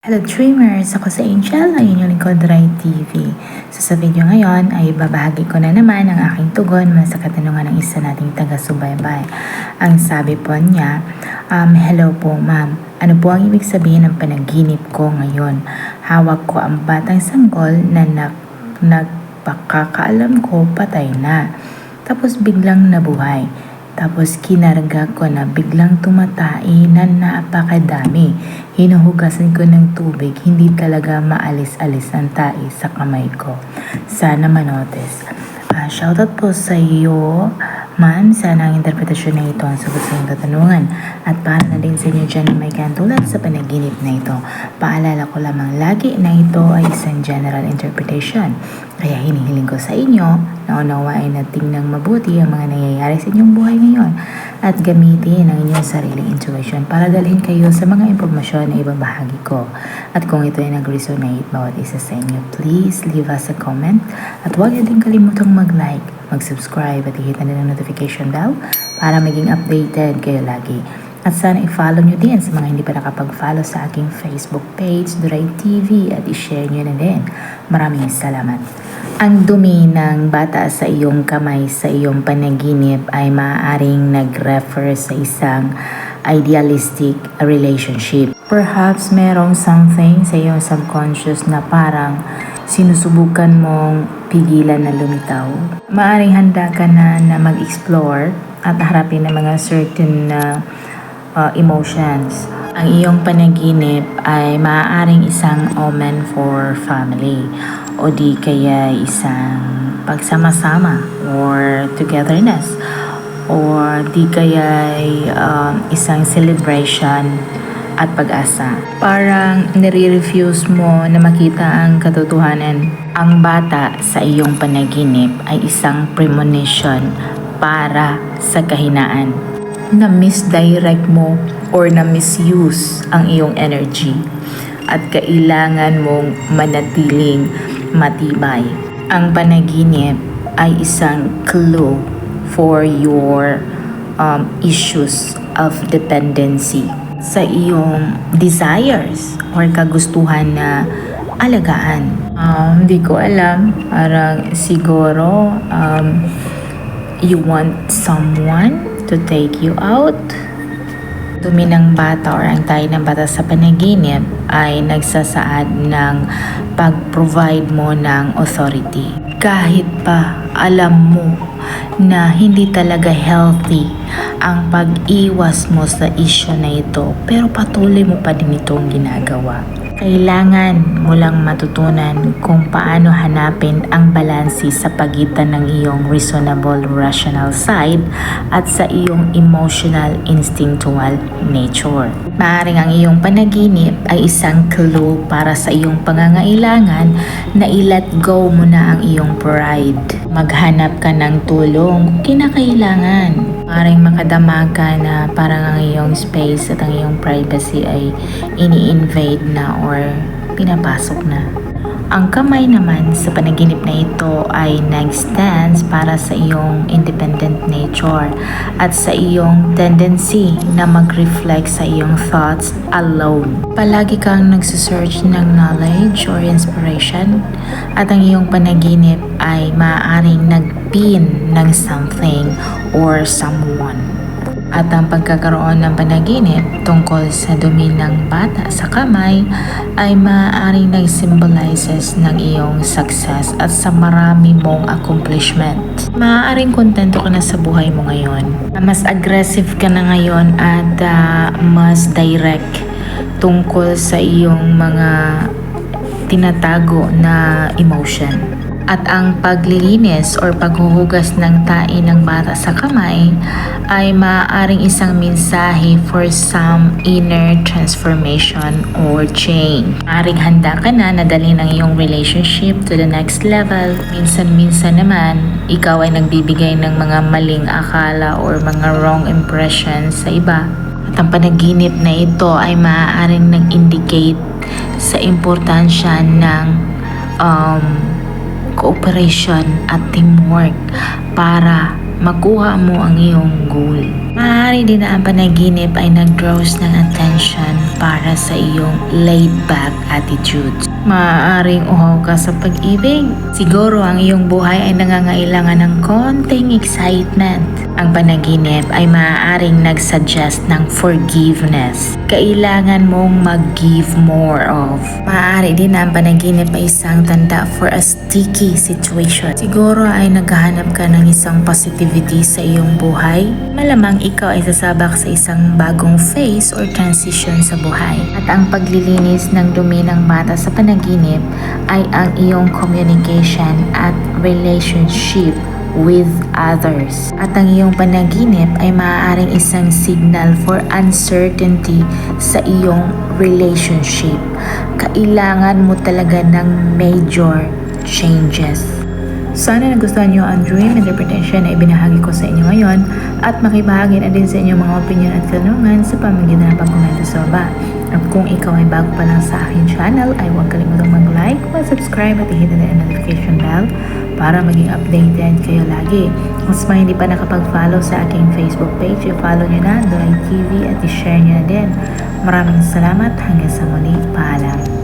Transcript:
Hello Dreamers! Ako sa Angel, ang inyong lingkod Rai TV. So sa video ngayon ay babahagi ko na naman ang aking tugon mula sa katanungan ng isa nating taga-subaybay. Ang sabi po niya, um, Hello po ma'am, ano po ang ibig sabihin ng panaginip ko ngayon? Hawak ko ang batang sanggol na nag, nagpakakaalam ko patay na. Tapos biglang nabuhay. Tapos kinarga ko na biglang tumatai na napakadami. Hinuhugasan ko ng tubig, hindi talaga maalis-alis ang tai sa kamay ko. Sana manotes. Uh, shoutout po sa iyo, ma'am. Sana ang interpretasyon na ito ang sagot sa iyong katanungan. At para na din sa inyo dyan na may katulad sa panaginip na ito. Paalala ko lamang lagi na ito ay isang general interpretation. Kaya hinihiling ko sa inyo na unawain at tingnan mabuti ang mga nangyayari sa inyong buhay ngayon at gamitin ang inyong sariling intuition para dalhin kayo sa mga impormasyon na ibabahagi ko. At kung ito ay nag-resonate bawat isa sa inyo, please leave us a comment at huwag niyo din kalimutang mag-like, mag-subscribe at i-hit na din ang notification bell para maging updated kayo lagi. At sana i-follow nyo din sa mga hindi pa nakapag-follow sa aking Facebook page, Duray TV, at i-share nyo na din. Maraming salamat. Ang dumi ng bata sa iyong kamay sa iyong panaginip ay maaaring nag-refer sa isang idealistic relationship. Perhaps merong something sa iyong subconscious na parang sinusubukan mong pigilan na lumitaw. Maaring handa ka na na mag-explore at harapin ang mga certain na uh, emotions. Ang iyong panaginip ay maaaring isang omen for family o di kaya isang pagsama-sama or togetherness or di kaya um, isang celebration at pag-asa. Parang nire-refuse mo na makita ang katotohanan. Ang bata sa iyong panaginip ay isang premonition para sa kahinaan na misdirect mo or na misuse ang iyong energy at kailangan mong manatiling matibay. Ang panaginip ay isang clue for your um, issues of dependency sa iyong desires or kagustuhan na alagaan. Um, hindi ko alam. Parang siguro um, you want someone to take you out. Dumi ng bata or ang tayo ng bata sa panaginip ay nagsasaad ng pag-provide mo ng authority. Kahit pa alam mo na hindi talaga healthy ang pag-iwas mo sa issue na ito pero patuloy mo pa din itong ginagawa. Kailangan mo lang matutunan kung paano hanapin ang balansi sa pagitan ng iyong reasonable rational side at sa iyong emotional instinctual nature. Maaring ang iyong panaginip ay isang clue para sa iyong pangangailangan na i-let go mo na ang iyong pride. Maghanap ka ng tulong kung kinakailangan. Maaring makadama ka na parang ang iyong space at ang iyong privacy ay ini-invade na or pinapasok na. Ang kamay naman sa panaginip na ito ay nag-stands para sa iyong independent nature at sa iyong tendency na mag-reflect sa iyong thoughts alone. Palagi kang nagsisearch ng knowledge or inspiration at ang iyong panaginip ay maaaring nagpin ng something or someone at ang pagkakaroon ng panaginip tungkol sa dumi ng bata sa kamay ay maaaring nag-symbolizes ng iyong success at sa marami mong accomplishment. Maaaring kontento ka na sa buhay mo ngayon. Mas aggressive ka na ngayon at uh, mas direct tungkol sa iyong mga tinatago na emotion at ang paglilinis or paghuhugas ng tae ng bata sa kamay ay maaaring isang mensahe for some inner transformation or change. Maaring handa ka na na dalhin ang iyong relationship to the next level. Minsan-minsan naman, ikaw ay nagbibigay ng mga maling akala or mga wrong impressions sa iba. At ang panaginip na ito ay maaaring nag-indicate sa importansya ng um, cooperation at teamwork para makuha mo ang iyong goal. Maaari din na ang panaginip ay nag-draws ng attention para sa iyong laid-back attitude. Maaaring uhaw ka sa pag-ibig. Siguro ang iyong buhay ay nangangailangan ng konting excitement. Ang panaginip ay maaaring nag-suggest ng forgiveness. Kailangan mong mag-give more of. Maaari din ang panaginip ay isang tanda for a sticky situation. Siguro ay naghahanap ka ng isang positivity sa iyong buhay. Malamang ikaw ay sasabak sa isang bagong phase or transition sa buhay. At ang paglilinis ng dumi ng bata sa panaginip ay ang iyong communication at relationship with others. At ang iyong panaginip ay maaaring isang signal for uncertainty sa iyong relationship. Kailangan mo talaga ng major changes. Sana nagustuhan nyo ang dream interpretation na ibinahagi ko sa inyo ngayon at makibahagi na din sa inyong mga opinion at tanungan sa pamamagitan ng pagkomento sa baba. At kung ikaw ay bago pa lang sa aking channel ay huwag kalimutang mag-like, mag-subscribe at i-hit na ang notification bell para maging updated kayo lagi. Kung sa mga hindi pa nakapag-follow sa aking Facebook page, i-follow nyo na, Doray TV at i-share nyo na din. Maraming salamat hanggang sa muli. Paalam.